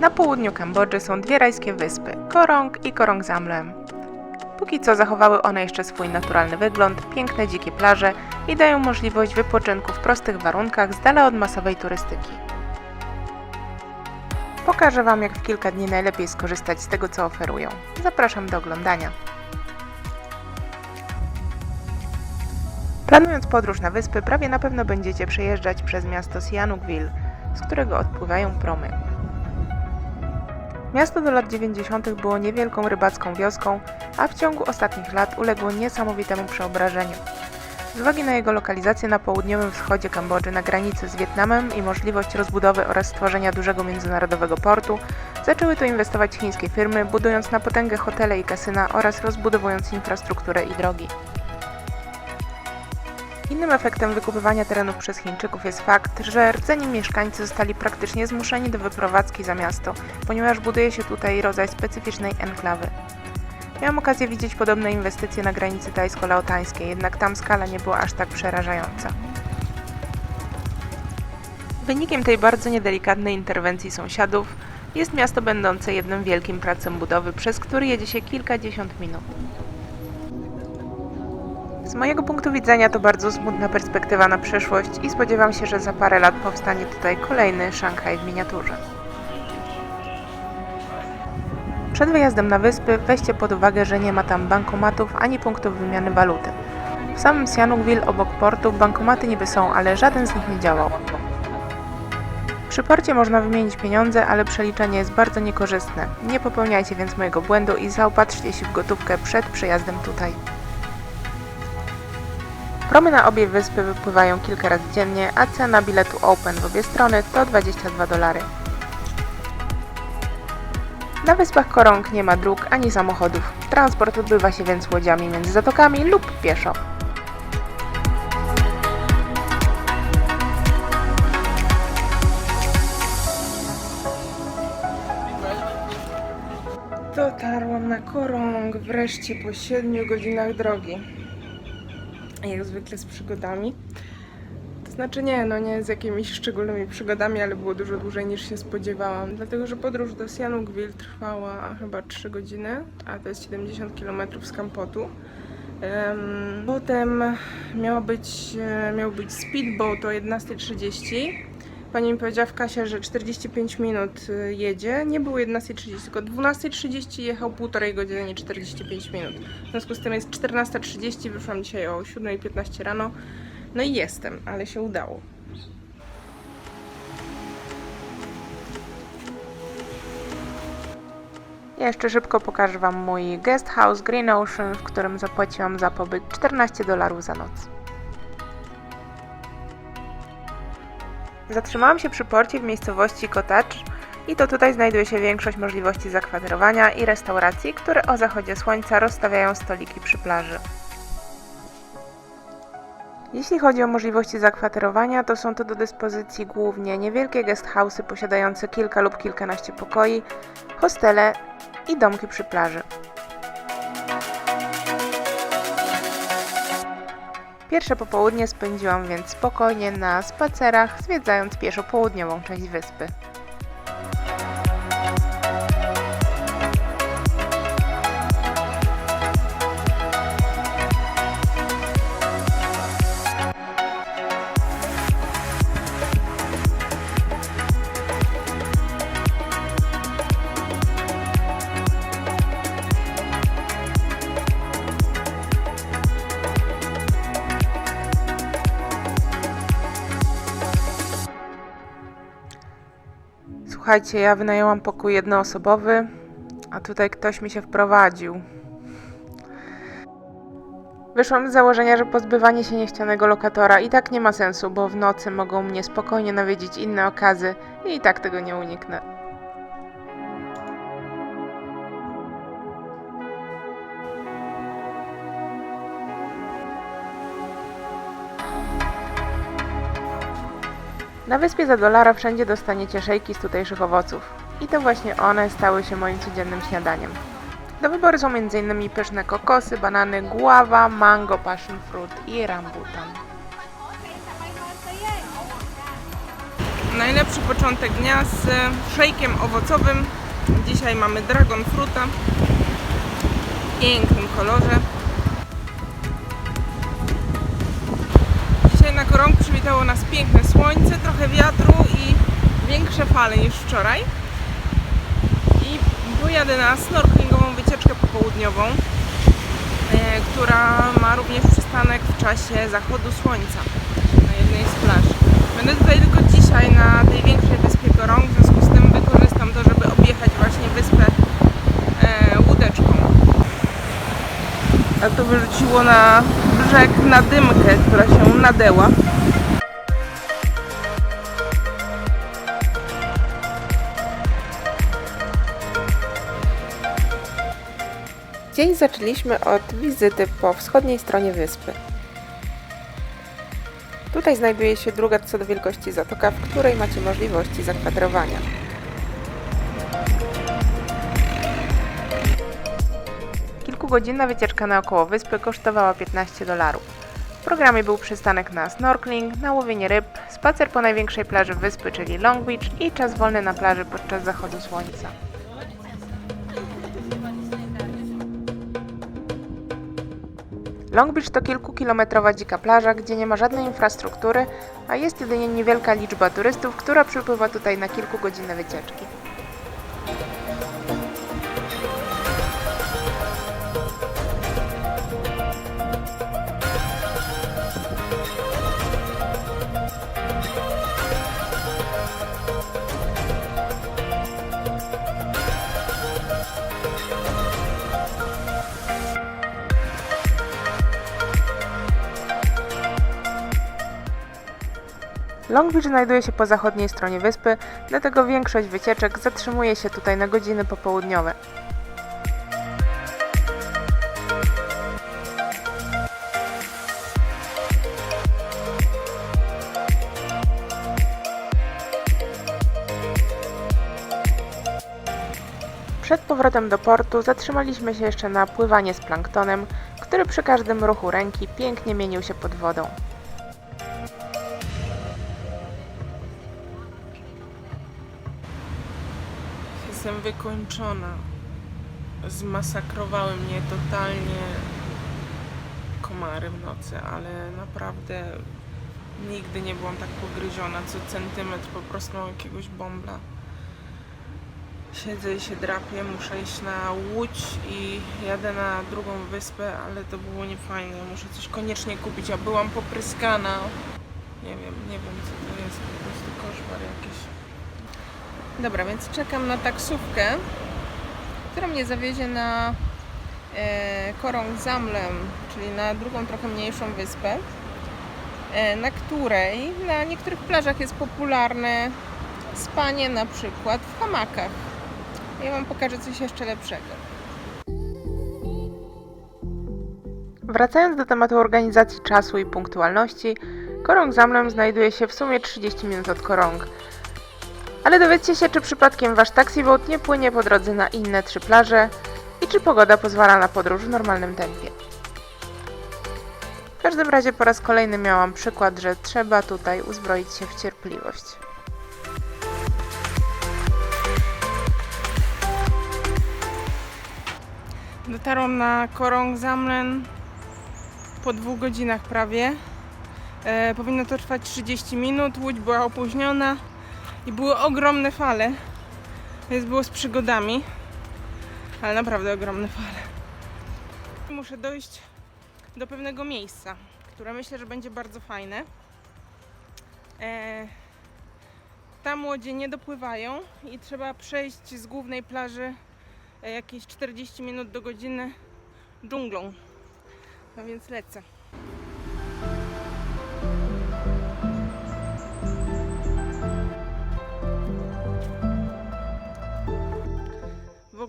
Na południu Kambodży są dwie rajskie wyspy Korong i Korong Zamlem. Póki co zachowały one jeszcze swój naturalny wygląd, piękne dzikie plaże i dają możliwość wypoczynku w prostych warunkach z dala od masowej turystyki. Pokażę Wam, jak w kilka dni najlepiej skorzystać z tego, co oferują. Zapraszam do oglądania. Planując podróż na wyspy, prawie na pewno będziecie przejeżdżać przez miasto Sihanoukville, z którego odpływają promy. Miasto do lat 90. było niewielką rybacką wioską, a w ciągu ostatnich lat uległo niesamowitemu przeobrażeniu. Z uwagi na jego lokalizację na południowym wschodzie Kambodży na granicy z Wietnamem i możliwość rozbudowy oraz stworzenia dużego międzynarodowego portu, zaczęły tu inwestować chińskie firmy, budując na potęgę hotele i kasyna oraz rozbudowując infrastrukturę i drogi. Innym efektem wykupywania terenów przez Chińczyków jest fakt, że rdzeni mieszkańcy zostali praktycznie zmuszeni do wyprowadzki za miasto, ponieważ buduje się tutaj rodzaj specyficznej enklawy. Miałam okazję widzieć podobne inwestycje na granicy tajsko-laotańskiej, jednak tam skala nie była aż tak przerażająca. Wynikiem tej bardzo niedelikatnej interwencji sąsiadów jest miasto będące jednym wielkim placem budowy, przez który jedzie się kilkadziesiąt minut. Z mojego punktu widzenia to bardzo smutna perspektywa na przyszłość i spodziewam się, że za parę lat powstanie tutaj kolejny Szanghaj w miniaturze. Przed wyjazdem na wyspy weźcie pod uwagę, że nie ma tam bankomatów ani punktów wymiany waluty. W samym Sihanoukville obok portu bankomaty niby są, ale żaden z nich nie działał. Przy porcie można wymienić pieniądze, ale przeliczenie jest bardzo niekorzystne. Nie popełniajcie więc mojego błędu i zaopatrzcie się w gotówkę przed przyjazdem tutaj. Promy na obie wyspy wypływają kilka razy dziennie, a cena biletu Open w obie strony to 22 dolary. Na wyspach Korong nie ma dróg ani samochodów. Transport odbywa się więc łodziami między zatokami lub pieszo. Dotarłam na Korong wreszcie po 7 godzinach drogi. Jak zwykle z przygodami. To znaczy nie, no nie z jakimiś szczególnymi przygodami, ale było dużo dłużej niż się spodziewałam. Dlatego, że podróż do Sihanoukville trwała chyba 3 godziny, a to jest 70 km z Kampotu. Em, Potem miało być, e, miał być speedboat o 11.30. Pani mi powiedziała w kasie, że 45 minut y, jedzie. Nie było 11.30, tylko 12.30 jechał półtorej godziny, nie 45 minut. W związku z tym jest 14.30, wyszłam dzisiaj o 7.15 rano. No i jestem, ale się udało. Jeszcze szybko pokażę Wam mój guest house Green Ocean, w którym zapłaciłam za pobyt 14 dolarów za noc. Zatrzymałam się przy porcie w miejscowości Cottage i to tutaj znajduje się większość możliwości zakwaterowania i restauracji, które o zachodzie słońca rozstawiają stoliki przy plaży. Jeśli chodzi o możliwości zakwaterowania, to są to do dyspozycji głównie niewielkie guest house'y posiadające kilka lub kilkanaście pokoi, hostele i domki przy plaży. Pierwsze popołudnie spędziłam więc spokojnie na spacerach, zwiedzając pieszo południową część wyspy. Słuchajcie, ja wynajęłam pokój jednoosobowy, a tutaj ktoś mi się wprowadził. Wyszłam z założenia, że pozbywanie się niechcianego lokatora i tak nie ma sensu, bo w nocy mogą mnie spokojnie nawiedzić inne okazy i i tak tego nie uniknę. Na wyspie za dolara wszędzie dostaniecie szejki z tutejszych owoców. I to właśnie one stały się moim codziennym śniadaniem. Do wyboru są m.in. pyszne kokosy, banany, guava, mango, passion fruit i rambutan. najlepszy początek dnia z szejkiem owocowym. Dzisiaj mamy dragon fruta w pięknym kolorze. Korąg przywitało nas piękne słońce, trochę wiatru i większe fale niż wczoraj. I pojadę na snorkelingową wycieczkę popołudniową, e, która ma również przystanek w czasie zachodu słońca na jednej z plaż. Będę tutaj tylko dzisiaj na tej większej wyspie Korong, w związku z tym wykorzystam to, żeby objechać właśnie wyspę e, łódeczką. A to wyrzuciło na brzeg na dymkę, która się nadeła. Dzień zaczęliśmy od wizyty po wschodniej stronie wyspy. Tutaj znajduje się druga co do wielkości zatoka, w której macie możliwości zakwaterowania. Kilkugodzinna wycieczka naokoło wyspy kosztowała 15 dolarów. W programie był przystanek na snorkeling, na łowienie ryb, spacer po największej plaży wyspy, czyli Long Beach i czas wolny na plaży podczas zachodu słońca. Long Beach to kilkukilometrowa dzika plaża, gdzie nie ma żadnej infrastruktury, a jest jedynie niewielka liczba turystów, która przypływa tutaj na kilkugodzinne wycieczki. Long Beach znajduje się po zachodniej stronie wyspy, dlatego większość wycieczek zatrzymuje się tutaj na godziny popołudniowe. Przed powrotem do portu zatrzymaliśmy się jeszcze na pływanie z planktonem, który przy każdym ruchu ręki pięknie mienił się pod wodą. Jestem wykończona. Zmasakrowały mnie totalnie komary w nocy, ale naprawdę nigdy nie byłam tak pogryziona. Co centymetr po prostu jakiegoś bombla. Siedzę i się drapię, muszę iść na łódź i jadę na drugą wyspę, ale to było niefajne. Muszę coś koniecznie kupić, a byłam popryskana. Nie wiem, nie wiem co to jest, po prostu koszmar jakiś. Dobra, więc czekam na taksówkę, która mnie zawiezie na e, Korong Zamlem, czyli na drugą, trochę mniejszą wyspę, e, na której na niektórych plażach jest popularne spanie na przykład w hamakach. Ja Wam pokażę coś jeszcze lepszego. Wracając do tematu organizacji czasu i punktualności, Korong Zamlem znajduje się w sumie 30 minut od Korong. Ale dowiedzcie się, czy przypadkiem wasz taxiboat nie płynie po drodze na inne trzy plaże i czy pogoda pozwala na podróż w normalnym tempie. W każdym razie po raz kolejny miałam przykład, że trzeba tutaj uzbroić się w cierpliwość. Dotarłam na Korong Zamlen po dwóch godzinach prawie. E, powinno to trwać 30 minut, łódź była opóźniona i były ogromne fale, więc było z przygodami, ale naprawdę ogromne fale. Muszę dojść do pewnego miejsca, które myślę, że będzie bardzo fajne. E, tam łodzie nie dopływają i trzeba przejść z głównej plaży e, jakieś 40 minut do godziny dżunglą. No więc lecę.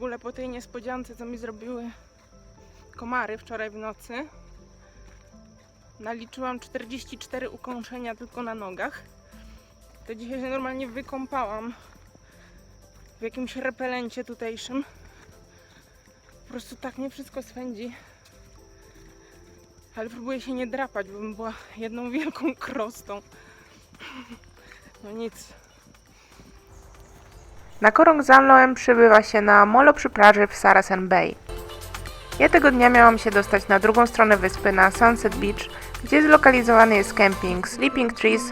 Ogóle po tej niespodziance, co mi zrobiły komary wczoraj w nocy, naliczyłam 44 ukąszenia tylko na nogach. To dzisiaj się normalnie wykąpałam w jakimś repelencie tutejszym. Po prostu tak mnie wszystko swędzi. Ale próbuję się nie drapać, bo bym była jedną wielką krostą. No nic. Na Korong Zamloem przybywa się na molo przy plaży w Saracen Bay. Ja tego dnia miałam się dostać na drugą stronę wyspy, na Sunset Beach, gdzie zlokalizowany jest kemping Sleeping Trees,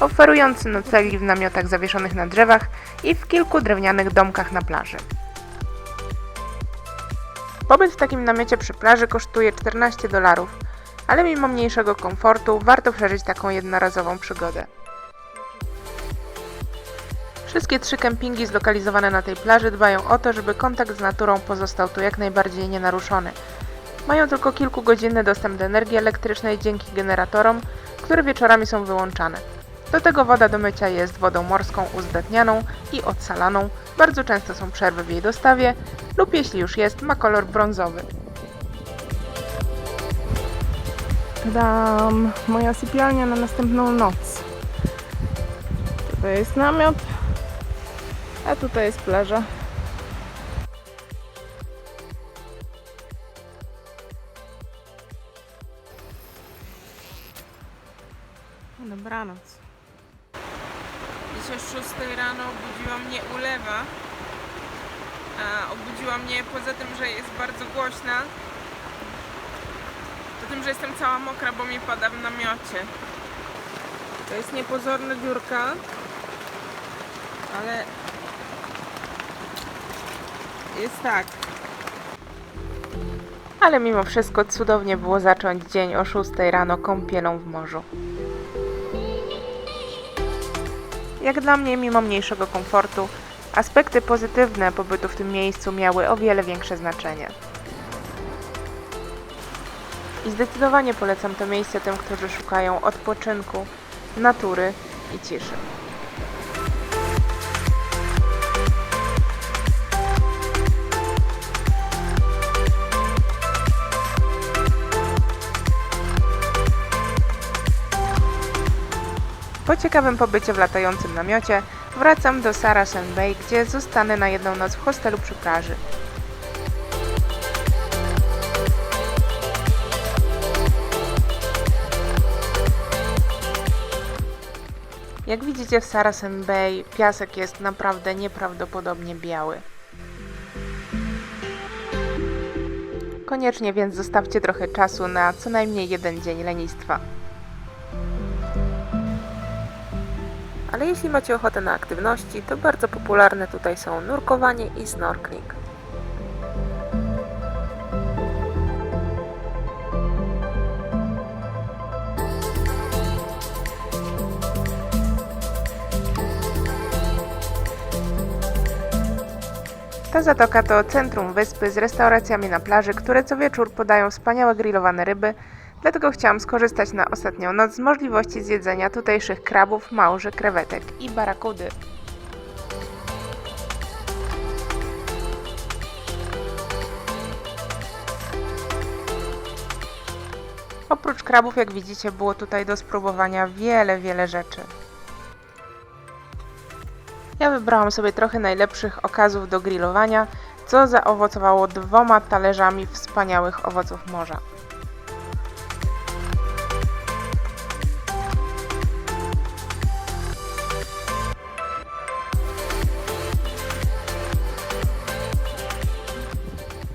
oferujący noclegi w namiotach zawieszonych na drzewach i w kilku drewnianych domkach na plaży. Pobyt w takim namiocie przy plaży kosztuje 14 dolarów, ale mimo mniejszego komfortu warto przeżyć taką jednorazową przygodę. Wszystkie trzy kempingi zlokalizowane na tej plaży dbają o to, żeby kontakt z naturą pozostał tu jak najbardziej nienaruszony. Mają tylko kilkugodzinny dostęp do energii elektrycznej dzięki generatorom, które wieczorami są wyłączane. Do tego woda do mycia jest wodą morską uzdatnianą i odsalaną. Bardzo często są przerwy w jej dostawie lub jeśli już jest, ma kolor brązowy. Dam moja sypialnia na następną noc. Tutaj jest namiot, a tutaj jest plaża. Dobranoc. Dzisiaj o 6 rano obudziła mnie ulewa. A obudziła mnie poza tym, że jest bardzo głośna, to tym, że jestem cała mokra, bo mi pada w namiocie. To jest niepozorna dziurka, ale jest tak. Ale mimo wszystko cudownie było zacząć dzień o 6 rano kąpielą w morzu. Jak dla mnie, mimo mniejszego komfortu, aspekty pozytywne pobytu w tym miejscu miały o wiele większe znaczenie. I zdecydowanie polecam to miejsce tym, którzy szukają odpoczynku, natury i ciszy. Po ciekawym pobycie w latającym namiocie wracam do Saracen Bay, gdzie zostanę na jedną noc w hostelu przy plaży. Jak widzicie w Saracen Bay piasek jest naprawdę nieprawdopodobnie biały. Koniecznie więc zostawcie trochę czasu na co najmniej jeden dzień lenistwa. Ale jeśli macie ochotę na aktywności, to bardzo popularne tutaj są nurkowanie i snorkeling. Ta zatoka to centrum wyspy z restauracjami na plaży, które co wieczór podają wspaniałe grillowane ryby, dlatego chciałam skorzystać na ostatnią noc z możliwości zjedzenia tutejszych krabów, małży, krewetek i barakudy. Oprócz krabów, jak widzicie, było tutaj do spróbowania wiele, wiele rzeczy. Ja wybrałam sobie trochę najlepszych okazów do grillowania, co zaowocowało dwoma talerzami wspaniałych owoców morza.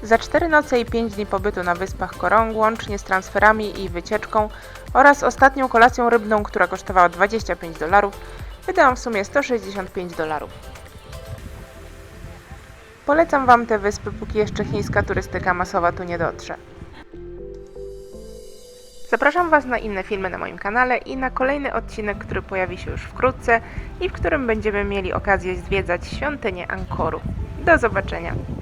Za 4 noce i 5 dni pobytu na wyspach Korong, łącznie z transferami i wycieczką oraz ostatnią kolacją rybną, która kosztowała 25 dolarów, wydałam w sumie 165 dolarów. Polecam Wam te wyspy, póki jeszcze chińska turystyka masowa tu nie dotrze. Zapraszam Was na inne filmy na moim kanale i na kolejny odcinek, który pojawi się już wkrótce i w którym będziemy mieli okazję zwiedzać świątynię Angkoru. Do zobaczenia!